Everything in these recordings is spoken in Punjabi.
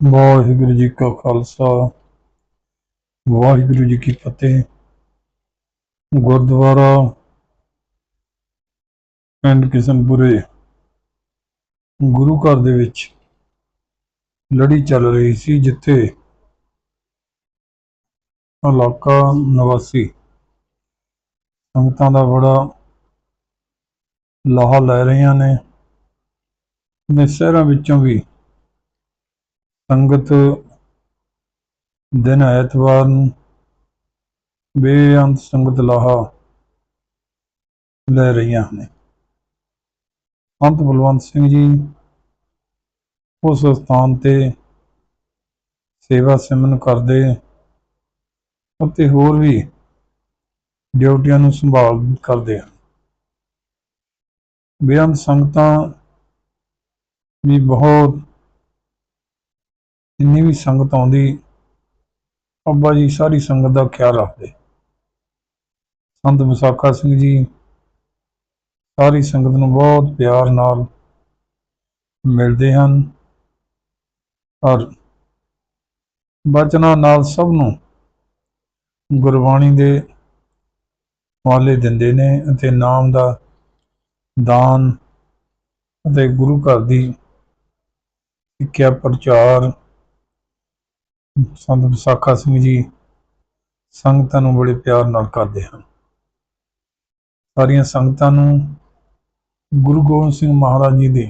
ਵਾਹਿਗੁਰੂ ਜੀ ਕਾ ਖਾਲਸਾ, ਵਾਹਿਗੁਰੂ ਜੀ ਕੀ ਫਤਿਹ। ਗੁਰਦੁਆਰਾ ਪਿੰਡ ਕਿਸ਼ਨਪੁਰੇ, ਗੁਰੂ ਘਰ ਦੇ ਵਿੱਚ ਲੜੀ ਚੱਲ ਰਹੀ ਸੀ, ਜਿੱਥੇ ਇਲਾਕਾ ਨਿਵਾਸੀ ਸੰਗਤਾਂ ਦਾ ਬੜਾ ਲਾਹਾ ਲੈ ਰਹੀਆਂ ਨੇ। ਨੇ ਸ਼ਹਿਰਾਂ ਵਿੱਚੋਂ ਵੀ ਸੰਗਤ ਦਿਨ ਐਤਵਾਰ ਨੂੰ ਬੇਅੰਤ ਸੰਗਤ ਲਾਹਾ ਲੈ ਰਹੀਆਂ ਹਨ ਸੰਤ ਬਲਵੰਤ ਸਿੰਘ ਜੀ ਉਸ ਸਥਾਨ ਤੇ ਸੇਵਾ ਸਿਮਨ ਕਰਦੇ ਅਤੇ ਹੋਰ ਵੀ ਡਿਊਟੀਆਂ ਨੂੰ ਸੰਭਾਲ ਕਰਦੇ ਹਨ। ਬੇਅੰਤ ਸੰਗਤਾਂ ਵੀ ਬਹੁਤ ਜਿੰਨੀ ਵੀ ਸੰਗਤ ਆਉਂਦੀ, ਅੱਬਾ ਜੀ ਸਾਰੀ ਸੰਗਤ ਦਾ ਖਿਆਲ ਰੱਖਦੇ। ਸੰਤ ਵਿਸਾਖਾ ਸਿੰਘ ਜੀ ਸਾਰੀ ਸੰਗਤ ਨੂੰ ਬਹੁਤ ਪਿਆਰ ਨਾਲ ਮਿਲਦੇ ਹਨ ਔਰ ਬਚਨਾਂ ਨਾਲ ਸਭ ਨੂੰ ਗੁਰਬਾਣੀ ਦੇ ਵਾਲੇ ਦਿੰਦੇ ਨੇ ਅਤੇ ਨਾਮ ਦਾ ਦਾਨ ਅਤੇ ਗੁਰੂ ਘਰ ਦੀ ਸਿੱਖਿਆ ਪ੍ਰਚਾਰ ਸੰਤ ਵਿਸਾਖਾ ਸਿੰਘ ਜੀ ਸੰਗਤਾਂ ਨੂੰ ਬੜੇ ਪਿਆਰ ਨਾਲ ਕਰਦੇ ਹਨ। ਸਾਰੀਆਂ ਸੰਗਤਾਂ ਨੂੰ ਗੁਰੂ ਗੋਬਿੰਦ ਸਿੰਘ ਮਹਾਰਾਜ ਜੀ ਦੀ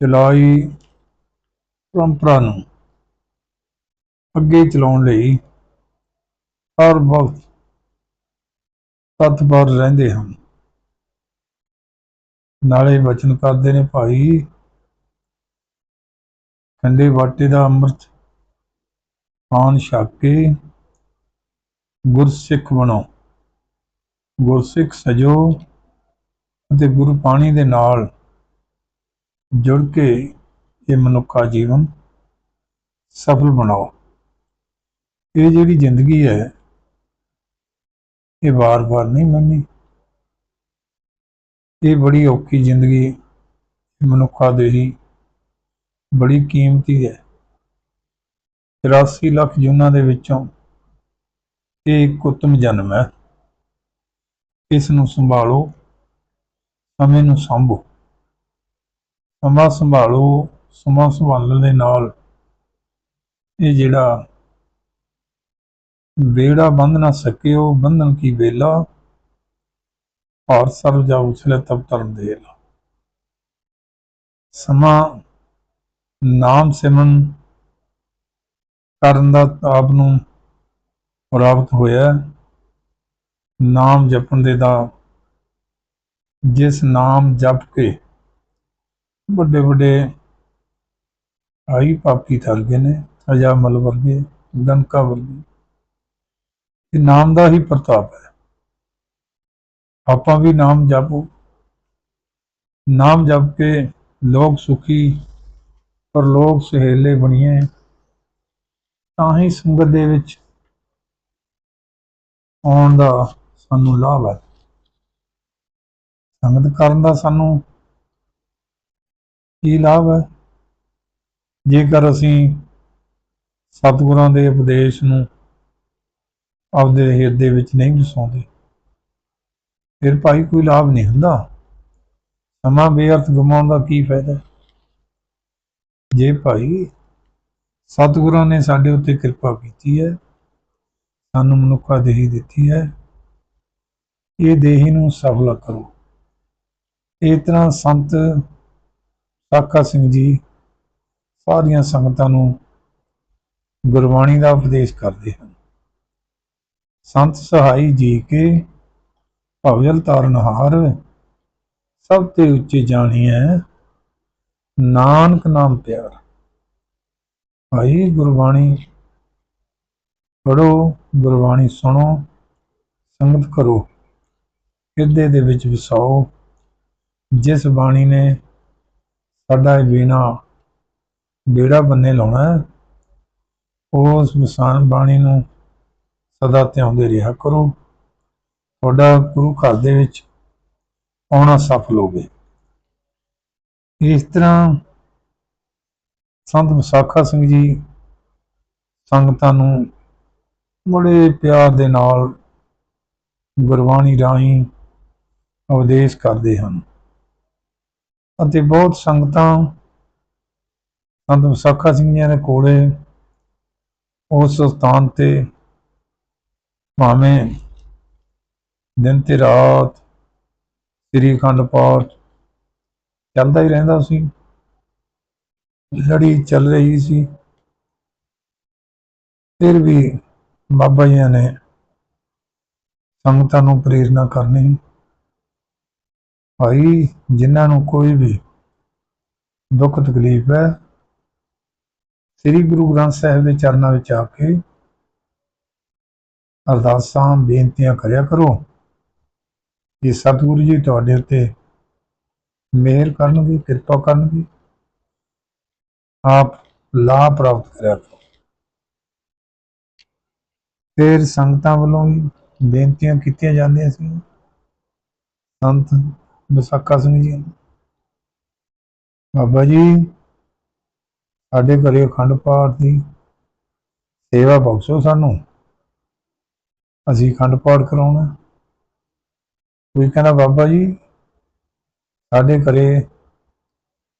ਚਲਾਈ ਪਰੰਪਰਾ ਨੂੰ ਅੱਗੇ ਚਲਾਉਣ ਲਈ ਹਰ ਵਕਤ ਤਤਪਰ ਰਹਿੰਦੇ ਹਨ। ਨਾਲੇ ਵਚਨ ਕਰਦੇ ਨੇ ਭਾਈ, ਖੰਡੇ ਬਾਟੇ ਦਾ ਅੰਮ੍ਰਿਤ ਪਾਨ ਛਕ ਕੇ ਗੁਰਸਿੱਖ ਬਣੋ। ਗੁਰਸਿੱਖ ਸਜੋ ਅਤੇ ਗੁਰੂ ਪਾਣੀ ਦੇ ਨਾਲ ਜੁੜ ਕੇ ਇਹ ਮਨੁੱਖਾ ਜੀਵਨ ਸਫਲ ਬਣਾਓ। ਇਹ ਜਿਹੜੀ ਜ਼ਿੰਦਗੀ ਹੈ, ਇਹ ਵਾਰ-ਵਾਰ ਨਹੀਂ ਮੰਨੀ। ਇਹ ਬੜੀ ਔਖੀ ਜ਼ਿੰਦਗੀ ਮਨੁੱਖਾ ਦੇ ਹੀ ਬੜੀ ਕੀਮਤੀ ਹੈ। 83 ਲੱਖ ਜੂਨਾਂ ਦੇ ਵਿੱਚੋਂ ਇਹ ਇੱਕ ਉੱਤਮ ਜਨਮ ਹੈ। ਇਸ ਨੂੰ ਸੰਭਾਲੋ, ਸਮੇਂ ਨੂੰ ਸੰਭੋ। ਸਮਾਂ ਸੰਭਾਲੋ, ਸਮਾਂ ਸੰਭਾਲਣ ਦੇ ਨਾਲ ਇਹ ਜਿਹੜਾ ਬੇੜਾ ਬੰਧ ਨਾ ਸਕਿਓ ਬੰਧਨ ਕੀ ਵੇਲਾ? ਔਰ ਸਰਬ ਜਾ ਉਛਲੇ ਤਬ ਧਰਮ ਦੇ ਲਾ ਸਮਾਂ ਨਾਮ ਸਿਮਨ ਕਰਨ ਦਾ ਆਪ ਨੂੰ ਪ੍ਰਾਪਤ ਹੋਇਆ ਨਾਮ ਜਪਣ ਦੇ ਦਾ, ਜਿਸ ਨਾਮ ਜਪ ਕੇ ਵੱਡੇ ਵੱਡੇ ਆਈ ਪਾਪੀ ਥਲ ਗਏ ਨੇ ਅਜਾਮਲ ਵਰਗੇ ਗਨਕਾ ਵਰਗੇ ਇਹ ਨਾਮ ਦਾ ਹੀ ਪ੍ਰਤਾਪ ਹੈ। ਆਪਾਂ ਵੀ ਨਾਮ ਜਪੋ। ਨਾਮ ਜਪ ਕੇ ਲੋਕ ਸੁਖੀ ਪਰ ਲੋਕ ਸੁਹੇਲੇ ਬਣੀਏ। ਤਾਂ ਹੀ ਸੰਗਤ ਦੇ ਵਿੱਚ ਆਉਣ ਦਾ ਸਾਨੂੰ ਲਾਭ ਹੈ। ਸੰਗਤ ਕਰਨ ਦਾ ਸਾਨੂੰ ਕੀ ਲਾਭ ਹੈ? ਜੇਕਰ ਅਸੀਂ ਸਤਿਗੁਰਾਂ ਦੇ ਉਪਦੇਸ਼ ਨੂੰ ਆਪਦੇ ਹਿਰਦੇ ਵਿੱਚ ਨਹੀਂ ਵਸਾਉਂਦੇ, ਫਿਰ ਭਾਈ ਕੋਈ ਲਾਭ ਨਹੀਂ ਹੁੰਦਾ। ਸਮਾਂ ਬੇਅਰਥ ਗਵਾਉਣ ਦਾ ਕੀ ਫਾਇਦਾ ਜੇ ਭਾਈ ਸਤਿਗੁਰਾਂ ਨੇ ਸਾਡੇ ਉੱਤੇ ਕਿਰਪਾ ਕੀਤੀ ਹੈ। ਸਾਨੂੰ ਮਨੁੱਖਾ ਦੇਹੀ ਦਿੱਤੀ ਹੈ। ਇਹ ਦੇਹੀ ਨੂੰ ਸਫਲ ਕਰੋ। ਇਸ ਤਰ੍ਹਾਂ ਸੰਤ ਸਾਖਾ ਸਿੰਘ ਜੀ ਸਾਰੀਆਂ ਸੰਗਤਾਂ ਨੂੰ ਗੁਰਬਾਣੀ ਦਾ ਉਪਦੇਸ਼ ਕਰਦੇ ਹਨ। ਸੰਤ ਸਹਾਈ ਜੀ ਕੇ ਭਵਜਲ ਤਾਰਨਹਾਰ ਸਭ ਤੇ ਉੱਚੇ ਜਾਣੀਐ। ਨਾਨਕ ਨਾਮ ਪਿਆਰ। ਭਾਈ ਗੁਰਬਾਣੀ ਪੜੋ ਗੁਰਬਾਣੀ ਸੁਣੋ ਸੰਗਤ ਕਰੋ ਕਿਰਦੇ ਦੇ ਵਿੱਚ ਵਸਾਓ ਜਿਸ ਬਾਣੀ ਨੇ ਸਾਡਾ ਇਹ ਬੀਨਾ ਬੇੜਾ ਬੰਨੇ ਲਾਉਣਾ ਹੈ, ਉਸ ਵਿਸਾਨ ਬਾਣੀ ਨੂੰ ਸਦਾ ਧਿਆਉਂਦੇ ਰਿਹਾ ਕਰੋ। ਤੁਹਾਡਾ ਗੁਰੂ ਘਰ ਦੇ ਵਿੱਚ ਆਉਣਾ ਸਫਲ ਹੋਵੇ। ਇਸ ਤਰ੍ਹਾਂ ਸੰਤ ਵਿਸਾਖਾ ਸਿੰਘ ਜੀ ਸੰਗਤਾਂ ਨੂੰ ਬੜੇ ਪਿਆਰ ਦੇ ਨਾਲ ਗੁਰਬਾਣੀ ਰਾਹੀਂ ਉਪਦੇਸ਼ ਕਰਦੇ ਹਨ ਅਤੇ ਬਹੁਤ ਸੰਗਤਾਂ ਸੰਤ ਵਿਸਾਖਾ ਸਿੰਘ ਜੀ ਦੇ ਕੋਲੇ ਉਸ ਸਥਾਨ ਤੇ ਭਾਵੇਂ ਦਿਨ ਤੇ ਰਾਤ ਸ੍ਰੀ ਅਖੰਡ ਪਾਠ ਚੱਲਦਾ ਹੀ ਰਹਿੰਦਾ ਸੀ। ਲੜੀ ਚੱਲ ਰਹੀ ਸੀ। ਫਿਰ ਵੀ ਬਾਬਾ ਜੀ ਨੇ ਸੰਗਤਾਂ ਨੂੰ ਪ੍ਰੇਰਨਾ ਕਰਨੀ। ਭਾਈ, ਜਿਨ੍ਹਾਂ ਨੂੰ ਕੋਈ ਵੀ ਦੁੱਖ ਤਕਲੀਫ ਹੈ, ਸ੍ਰੀ ਗੁਰੂ ਗ੍ਰੰਥ ਸਾਹਿਬ ਦੇ ਚਰਨਾਂ ਵਿੱਚ ਆ ਕੇ ਅਰਦਾਸਾਂ, ਬੇਨਤੀਆਂ ਕਰਿਆ ਕਰੋ ਕਿ ਸਤਿਗੁਰੂ ਜੀ ਤੁਹਾਡੇ ਉੱਤੇ ਮਿਹਰ ਕਰਨਗੇ, ਕਿਰਪਾ ਕਰਨਗੇ। ਆਪ ਲਾਭ ਪ੍ਰਾਪਤ ਕਰਿਆ ਕਰੋ। ਫਿਰ ਸੰਗਤਾਂ ਵੱਲੋਂ ਵੀ ਬੇਨਤੀਆਂ ਕੀਤੀਆਂ ਜਾਂਦੀਆਂ ਸੀ। ਸੰਤ ਵਿਸਾਖਾ ਸਿੰਘ ਜੀ ਨੂੰ। ਬਾਬਾ ਜੀ, ਸਾਡੇ ਘਰੇ ਅਖੰਡ ਪਾਠ ਦੀ ਸੇਵਾ ਬਖਸ਼ੋ ਸਾਨੂੰ। ਅਸੀਂ ਅਖੰਡ ਪਾਠ ਕਰਾਉਣਾ। ਕੋਈ ਕਹਿੰਦਾ, ਬਾਬਾ ਜੀ, ਸਾਡੇ ਘਰੇ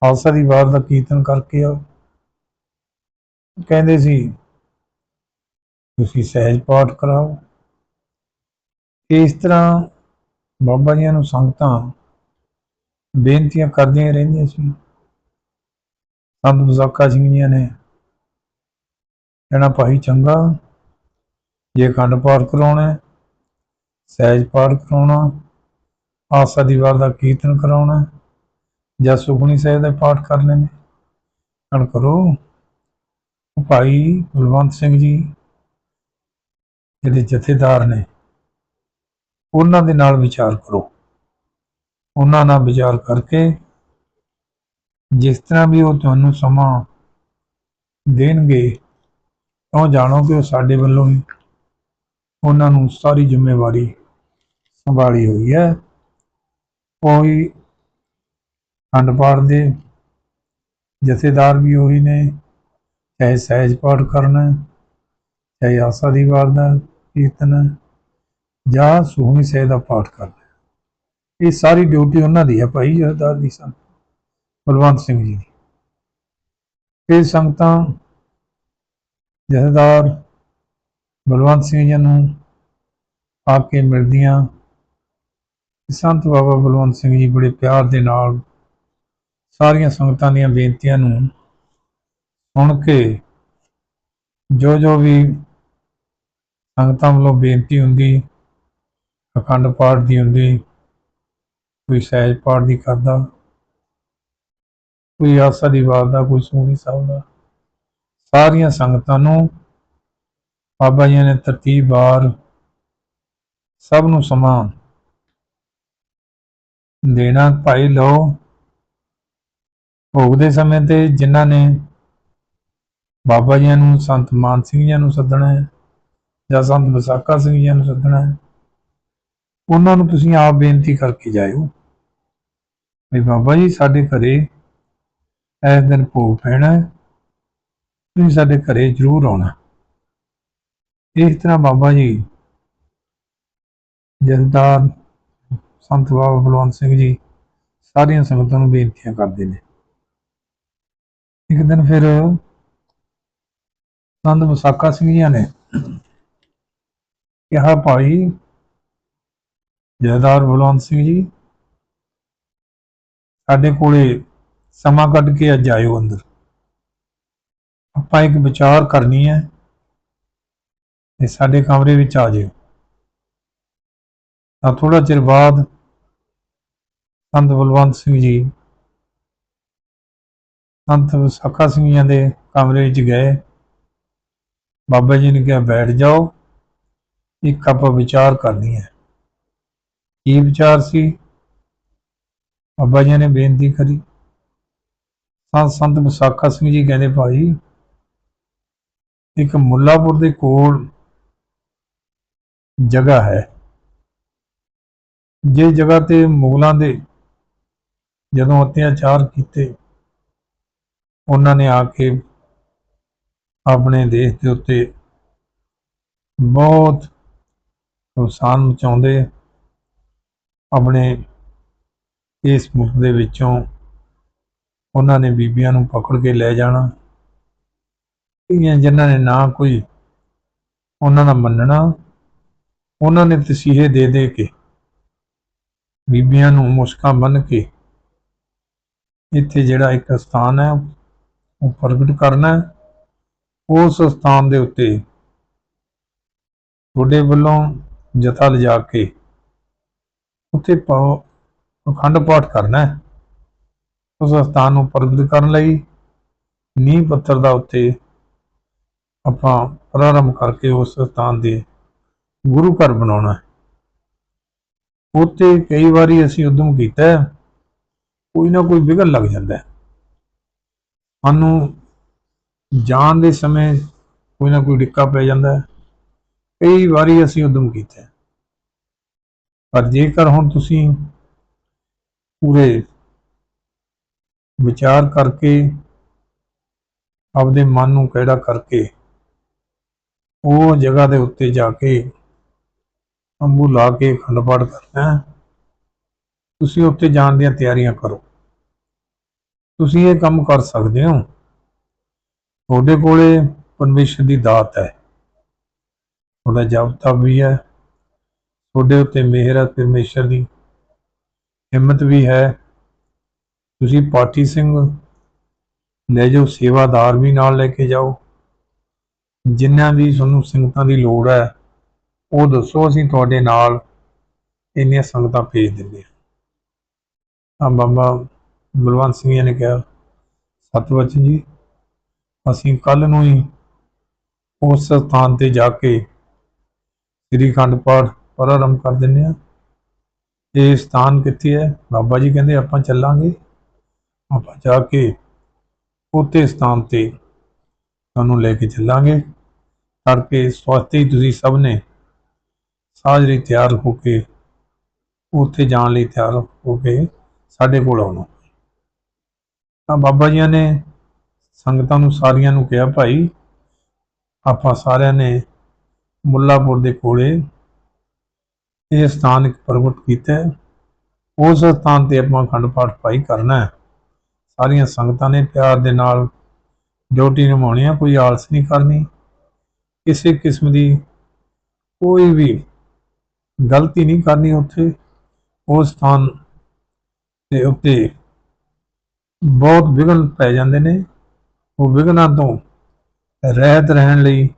ਖਾਲਸਾ ਦੀ ਵਾਰ ਦਾ ਕੀਰਤਨ ਕਰਕੇ ਆਓ। ਕਹਿੰਦੇ ਸੀ, ਤੁਸੀਂ ਸਹਿਜ ਪਾਠ ਕਰਾਓ। ਇਸ ਤਰ੍ਹਾਂ ਬਾਬਾ ਜੀ ਨੂੰ ਸੰਗਤਾਂ ਬੇਨਤੀਆਂ ਕਰਦੀਆਂ ਰਹਿੰਦੀਆਂ ਸੀ। ਸੰਤ ਬਜ਼ਾਕਾ ਸਿੰਘ ਜੀ ਨੇ ਕਹਿਣਾ, ਭਾਈ ਚੰਗਾ, ਜੇ ਅਖੰਡ ਪਾਠ ਕਰਾਉਣਾ ਸਹਿਜ ਪਾਠ ਕਰਾਉਣਾ, ਆਸਾ ਦੀਵਾਰ ਦਾ ਕੀਰਤਨ ਕਰਾਉਣਾ ਜਾਂ ਸੁਖਮਨੀ ਸਾਹਿਬ ਦਾ ਪਾਠ ਕਰਨੇ ਨੇ ਕਰੋ ਭਾਈ ਬਲਵੰਤ ਸਿੰਘ ਜੀ ਜਿਹੜੇ ਜਥੇਦਾਰ ਨੇ, ਉਹਨਾਂ ਦੇ ਨਾਲ ਵਿਚਾਰ ਕਰੋ। ਉਹਨਾਂ ਨਾਲ ਵਿਚਾਰ ਕਰਕੇ ਜਿਸ ਤਰ੍ਹਾਂ ਵੀ ਉਹ ਤੁਹਾਨੂੰ ਸਮਾਂ ਦੇਣਗੇ ਤਾਂ ਜਾਣੋ ਕਿ ਉਹ ਸਾਡੇ ਵੱਲੋਂ ਹੀ ਉਹਨਾਂ ਨੂੰ ਸਾਰੀ ਜ਼ਿੰਮੇਵਾਰੀ ਸੰਭਾਲੀ ਹੋਈ ਹੈ। ਕੋਈ ਖੰਡ ਪਾਠ ਦੇ ਜਥੇਦਾਰ ਵੀ ਉਹੀ ਨੇ ਚਾਹੇ ਸਹਿਜ ਪਾਠ ਕਰਨਾ ਚਾਹੇ ਆਸਾ ਦੀ ਵਾਰ ਦਾ ਕੀਰਤਨ ਹੈ, ਜਾਂ ਸੁਖਮਨੀ ਸਾਹਿਬ ਦਾ ਪਾਠ ਕਰਨਾ ਇਹ ਸਾਰੀ ਡਿਊਟੀ ਉਹਨਾਂ ਦੀ ਹੈ ਭਾਈ ਜਥੇਦਾਰ ਦੀ ਸੰਤ ਬਲਵੰਤ ਸਿੰਘ ਜੀ ਦੀ। ਇਹ ਸੰਗਤਾਂ ਜਥੇਦਾਰ ਬਲਵੰਤ ਸਿੰਘ ਜੀ ਨੂੰ ਆ ਕੇ ਮਿਲਦੀਆਂ। ਸੰਤ ਬਾਬਾ ਬਲਵੰਤ ਸਿੰਘ ਜੀ ਬੜੇ ਪਿਆਰ ਦੇ ਨਾਲ ਸਾਰੀਆਂ ਸੰਗਤਾਂ ਦੀਆਂ ਬੇਨਤੀਆਂ ਨੂੰ ਸੁਣ ਕੇ ਜੋ ਜੋ ਵੀ ਸੰਗਤਾਂ ਵੱਲੋਂ ਬੇਨਤੀ ਹੁੰਦੀ, ਅਖੰਡ ਪਾਠ ਦੀ ਹੁੰਦੀ, ਕੋਈ ਸਹਿਜ ਪਾਠ ਦੀ ਕਰਦਾ, ਕੋਈ ਆਸਾ ਦੀ ਵਾਰ ਦਾ, ਕੋਈ ਸੋਹਣੀ ਸਾਹਿਬ ਦਾ, ਸਾਰੀਆਂ ਸੰਗਤਾਂ ਨੂੰ ਬਾਬਾ ਜੀ ਨੇ ਤਰਤੀਬਵਾਰ ਸਭ ਨੂੰ ਸਮਾਂ ਦੇਣਾ, ਭਾਈ ਲਓ, ਭੋਗ ਦੇ ਸਮੇਂ ਤੇ ਜਿਨ੍ਹਾਂ ਨੇ ਬਾਬਾ ਜੀ ਨੂੰ ਸੰਤ ਮਾਨ ਸਿੰਘ ਜੀ ਨੂੰ ਸੱਦਣਾ ਹੈ ਜਾਂ ਸੰਤ ਵਿਸਾਖਾ ਸਿੰਘ ਜੀ ਨੂੰ ਸੱਦਣਾ ਹੈ। ਉਹਨਾਂ ਨੂੰ ਤੁਸੀਂ ਆਪ ਬੇਨਤੀ ਕਰਕੇ ਜਾਇਓ ਵੀ ਬਾਬਾ ਜੀ ਸਾਡੇ ਘਰੇ ਇਸ ਦਿਨ ਭੋਗ ਪੈਣਾ ਤੁਸੀਂ ਸਾਡੇ ਘਰੇ ਜ਼ਰੂਰ ਆਉਣਾ। ਇਸ ਤਰ੍ਹਾਂ ਬਾਬਾ ਜੀ ਜਥੇਦਾਰ ਸੰਤ ਬਾਬਾ ਬਲਵੰਤ ਸਿੰਘ ਜੀ ਸਾਰੀਆਂ ਸੰਗਤਾਂ ਨੂੰ ਬੇਨਤੀਆਂ ਕਰਦੇ ਨੇ। ਇੱਕ ਦਿਨ ਫਿਰ ਸੰਤ ਵਿਸਾਖਾ ਸਿੰਘ ਜੀ ਨੇ ਕਿਹਾ, ਭਾਈ ਜਥੇਦਾਰ ਬਲਵੰਤ ਸਿੰਘ ਜੀ, ਸਾਡੇ ਕੋਲੇ ਸਮਾਂ ਕੱਢ ਕੇ ਅੱਜ ਆਇਓ ਅੰਦਰ। ਆਪਾਂ ਇੱਕ ਵਿਚਾਰ ਕਰਨੀ ਹੈ ਤੇ ਸਾਡੇ ਕਮਰੇ ਵਿੱਚ ਆ ਜਿਓ। ਤਾਂ ਥੋੜਾ ਚਿਰ ਬਾਅਦ ਸੰਤ ਬਲਵੰਤ ਸਿੰਘ ਜੀ ਸੰਤ ਵਿਸਾਖਾ ਸਿੰਘ ਜੀ ਦੇ ਕਮਰੇ ਵਿੱਚ ਗਏ। ਬਾਬਾ ਜੀ ਨੇ ਕਿਹਾ, ਬੈਠ ਜਾਓ, ਇੱਕ ਆਪਾਂ ਵਿਚਾਰ ਕਰਨੀ ਹੈ। ਕੀ ਵਿਚਾਰ ਸੀ? ਬਾਬਾ ਜੀ ਨੇ ਬੇਨਤੀ ਕਰੀ। ਸੰਤ ਸੰਤ ਵਿਸਾਖਾ ਸਿੰਘ ਜੀ ਕਹਿੰਦੇ, ਭਾਈ, ਇੱਕ ਮੁੱਲਾਪੁਰ ਦੇ ਕੋਲ ਜਗ੍ਹਾ ਹੈ। ਜੇ ਜਗ੍ਹਾ ਤੇ ਮੁਗਲਾਂ ਦੇ ਜਦੋਂ ਅਤਿਆਚਾਰ ਕੀਤੇ, ਉਹਨਾਂ ਨੇ ਆ ਕੇ ਆਪਣੇ ਦੇਸ਼ ਦੇ ਉੱਤੇ ਬਹੁਤ ਨੁਕਸਾਨ ਮਚਾਉਂਦੇ ਆਪਣੇ ਇਸ ਮੁਲਕ ਦੇ ਵਿੱਚੋਂ ਉਹਨਾਂ ਨੇ ਬੀਬੀਆਂ ਨੂੰ ਪਕੜ ਕੇ ਲੈ ਜਾਣਾ ਕਈਆਂ ਜਿਨ੍ਹਾਂ ਨੇ ਨਾ ਕੋਈ ਉਹਨਾਂ ਦਾ ਮੰਨਣਾ, ਉਹਨਾਂ ਨੇ ਤਸੀਹੇ ਦੇ ਦੇ ਕੇ ਬੀਬੀਆਂ ਨੂੰ ਮੁਸ਼ਕਾਂ ਬੰਨ ਕੇ ਇੱਥੇ ਜਿਹੜਾ ਇੱਕ ਸਥਾਨ ਹੈ, ਉਹ ਪ੍ਰਗਟ ਕਰਨਾ ਹੈ। ਉਸ ਸਥਾਨ ਦੇ ਉੱਤੇ ਤੁਹਾਡੇ ਵੱਲੋਂ ਜਥਾ ਲਿਜਾ ਕੇ ਉੱਥੇ ਪਾਓ ਅਖੰਡ ਪਾਠ ਕਰਨਾ ਹੈ। ਉਸ ਸਥਾਨ ਨੂੰ ਪ੍ਰਗਟ ਕਰਨ ਲਈ ਨੀਂਹ ਪੱਥਰ ਦਾ ਉੱਤੇ ਆਪਾਂ ਪ੍ਰਾਰੰਭ ਕਰਕੇ ਉਸ ਸਥਾਨ ਦੇ ਗੁਰੂ ਘਰ ਬਣਾਉਣਾ ਹੈ। ਉੱਥੇ ਕਈ ਵਾਰੀ ਅਸੀਂ ਉਦਮ ਕੀਤਾ ਹੈ, ਕੋਈ ਨਾ ਕੋਈ ਵਿਘਨ ਲੱਗ ਜਾਂਦਾ ਹੈ। ਸਾਨੂੰ ਜਾਣ ਦੇ ਸਮੇਂ ਕੋਈ ਨਾ ਕੋਈ ਡਿੱਕਾ ਪੈ ਜਾਂਦਾ ਹੈ। ਕਈ ਵਾਰੀ ਅਸੀਂ ਉਦਮ ਕੀਤਾ ਪਰ ਜੇਕਰ ਹੁਣ ਤੁਸੀਂ ਪੂਰੇ ਵਿਚਾਰ ਕਰਕੇ ਆਪਦੇ ਮਨ ਨੂੰ ਕਿਹੜਾ ਕਰਕੇ ਉਹ ਜਗ੍ਹਾ ਦੇ ਉੱਤੇ ਜਾ ਕੇ ਅੰਬੂ ਲਾ ਕੇ ਅਖੰਡ ਪਾਠ ਕਰਨਾ ਤੁਸੀਂ ਉੱਥੇ ਜਾਣ ਦੀਆਂ ਤਿਆਰੀਆਂ ਕਰੋ। ਤੁਸੀਂ ਇਹ ਕੰਮ ਕਰ ਸਕਦੇ ਹੋ। ਤੁਹਾਡੇ ਕੋਲੇ ਪਰਮੇਸ਼ਰ ਦੀ ਦਾਤ ਹੈ। ਤੁਹਾਡਾ ਜਪਤਾ ਵੀ ਹੈ। ਤੁਹਾਡੇ ਉੱਤੇ ਮਿਹਰ ਹੈ, ਪਰਮੇਸ਼ਰ ਦੀ। ਹਿੰਮਤ ਵੀ ਹੈ। ਤੁਸੀਂ ਪਾਠੀ ਸਿੰਘ, ਲੈ ਜਾਓ, ਸੇਵਾਦਾਰ ਵੀ ਨਾਲ ਲੈ ਕੇ ਜਾਓ। ਜਿਨ੍ਹਾਂ ਦੀ ਤੁਹਾਨੂੰ ਸੰਗਤਾਂ ਦੀ ਲੋੜ ਹੈ, ਉਹ ਦੱਸੋ, ਅਸੀਂ ਤੁਹਾਡੇ ਨਾਲ ਇੰਨੀਆਂ ਸੰਗਤਾਂ ਭੇਜ ਦਿੰਦੇ ਹਾਂ। ਤਾਂ ਬਾਬਾ ਬਲਵੰਤ ਸਿੰਘ ਜੀ ਨੇ ਕਿਹਾ ਸਤਵਚਨ ਜੀ। ਅਸੀਂ ਕੱਲ ਨੂੰ ਹੀ ਉਸ ਸਥਾਨ ਤੇ ਜਾ ਕੇ ਸ੍ਰੀ ਖੰਡ ਪਾਠ ਪ੍ਰਾਰੰਭ ਕਰ ਦਿੰਦੇ ਹਾਂ। ਇਹ ਸਥਾਨ ਕਿੱਥੇ ਹੈ? ਬਾਬਾ ਜੀ ਕਹਿੰਦੇ ਆਪਾਂ ਚੱਲਾਂਗੇ। ਆਪਾਂ ਜਾ ਕੇ ਉੱਥੇ ਸਥਾਨ ਤੇ ਤੁਹਾਨੂੰ ਲੈ ਕੇ ਚੱਲਾਂਗੇ। ਤੜਕੇ ਸਵਾਤੇ ਹੀ ਤੁਸੀਂ ਸਭ ਨੇ ਸਾਜਰੀ ਤਿਆਰ ਹੋ ਕੇ ਉੱਥੇ ਜਾਣ ਲਈ ਤਿਆਰ ਹੋ ਕੇ ਸਾਡੇ ਕੋਲ ਆਉਣਾ। ਤਾਂ ਬਾਬਾ ਜੀਆਂ ਨੇ ਸੰਗਤਾਂ ਨੂੰ ਸਾਰੀਆਂ ਨੂੰ ਕਿਹਾ, ਭਾਈ, ਆਪਾਂ ਸਾਰਿਆਂ ਨੇ ਮੁੱਲਾਪੁਰ ਦੇ ਕੋਲੇ ਇਹ ਸਥਾਨ ਇੱਕ ਪ੍ਰਗਟ ਕੀਤਾ ਉਸ ਸਥਾਨ ਤੇ ਆਪਾਂ ਅਖੰਡ ਪਾਠ ਭਾਈ ਕਰਨਾ ਹੈ। ਸਾਰੀਆਂ ਸੰਗਤਾਂ ਨੇ ਪਿਆਰ ਦੇ ਨਾਲ ਡਿਊਟੀ ਨਿਭਾਉਣੀ ਹੈ ਕੋਈ ਆਲਸ ਨਹੀਂ ਕਰਨੀ। ਕਿਸੇ ਕਿਸਮ ਦੀ ਕੋਈ ਵੀ ਗਲਤੀ ਨਹੀਂ ਕਰਨੀ ਉੱਥੇ। ਉਸ ਸਥਾਨ ਦੇ ਉੱਤੇ ਬਹੁਤ ਵਿਘਨ ਪੈ ਜਾਂਦੇ ਨੇ। ਉਹ ਵਿਘਨਾਂ ਤੋਂ ਰਹਿਤ ਰਹਿਣ ਲਈ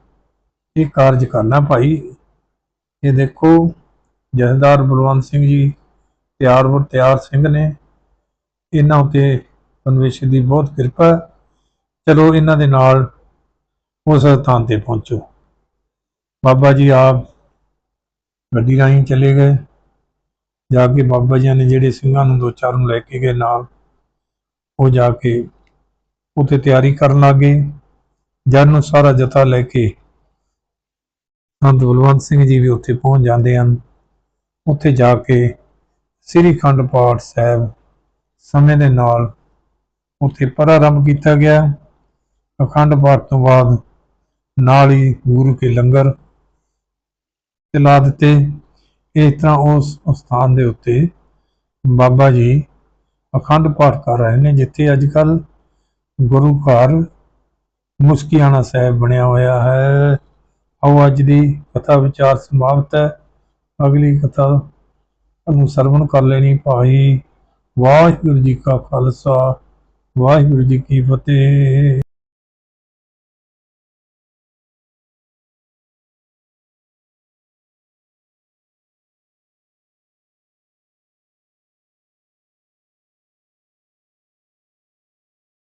ਇਹ ਕਾਰਜ ਕਰਨਾ ਭਾਈ। ਇਹ ਦੇਖੋ, ਜਥੇਦਾਰ ਬਲਵੰਤ ਸਿੰਘ ਜੀ ਤਿਆਰ ਵਰ ਤਿਆਰ ਸਿੰਘ ਨੇ ਇਹਨਾਂ ਉਤੇ ਪਰਮੇਸ਼ਰ ਦੀ ਬਹੁਤ ਕਿਰਪਾ ਚਲੋ ਇਹਨਾਂ ਦੇ ਨਾਲ ਉਸ ਸਥਾਨ ਤੇ ਪਹੁੰਚੋ। ਬਾਬਾ ਜੀ ਆਪ ਗੱਡੀ ਰਾਹੀਂ ਚਲੇ ਗਏ। ਜਾ ਕੇ ਬਾਬਾ ਜੀ ਨੇ ਜਿਹੜੇ ਸਿੰਘਾਂ ਨੂੰ ਦੋ ਚਾਰ ਨੂੰ ਲੈ ਕੇ ਗਏ ਨਾਲ, ਉਹ ਜਾ ਕੇ ਉੱਥੇ ਤਿਆਰੀ ਕਰਨ ਲੱਗੇ। ਜਦ ਨੂੰ ਸਾਰਾ ਜਥਾ ਲੈ ਕੇ ਸੰਤ ਬਲਵੰਤ ਸਿੰਘ ਜੀ ਵੀ ਉੱਥੇ ਪਹੁੰਚ ਜਾਂਦੇ ਹਨ। ਉੱਥੇ ਜਾ ਕੇ ਸ੍ਰੀ ਖੰਡ ਪਾਠ ਸਾਹਿਬ ਸਮੇਂ ਦੇ ਨਾਲ ਉੱਥੇ ਪ੍ਰਾਰੰਭ ਕੀਤਾ ਗਿਆ। ਅਖੰਡ ਪਾਠ ਤੋਂ ਬਾਅਦ ਨਾਲ ਹੀ ਗੁਰੂ ਕੇ ਲੰਗਰ ਚਲਾ ਦਿੱਤੇ। ਇਸ ਤਰ੍ਹਾਂ ਉਸ ਸਥਾਨ ਦੇ ਉੱਤੇ ਬਾਬਾ ਜੀ ਅਖੰਡ ਪਾਠ ਕਰ ਰਹੇ ਨੇ, ਜਿੱਥੇ ਅੱਜ ਕੱਲ੍ਹ ਗੁਰੂ ਘਰ ਮੁਸਕੀਆਣਾ ਸਾਹਿਬ ਬਣਿਆ ਹੋਇਆ ਹੈ। ਆਓ ਅੱਜ ਦੀ ਕਥਾ ਵਿਚਾਰ ਸਮਾਪਤ ਹੈ। ਅਗਲੀ ਕਥਾ ਨੂੰ ਸਰਵਣ ਕਰ ਲੈਣੀ ਭਾਈ ਵਾਹਿਗੁਰੂ ਜੀ ਕਾ ਖਾਲਸਾ, ਵਾਹਿਗੁਰੂ ਜੀ ਕੀ ਫਤਿਹ।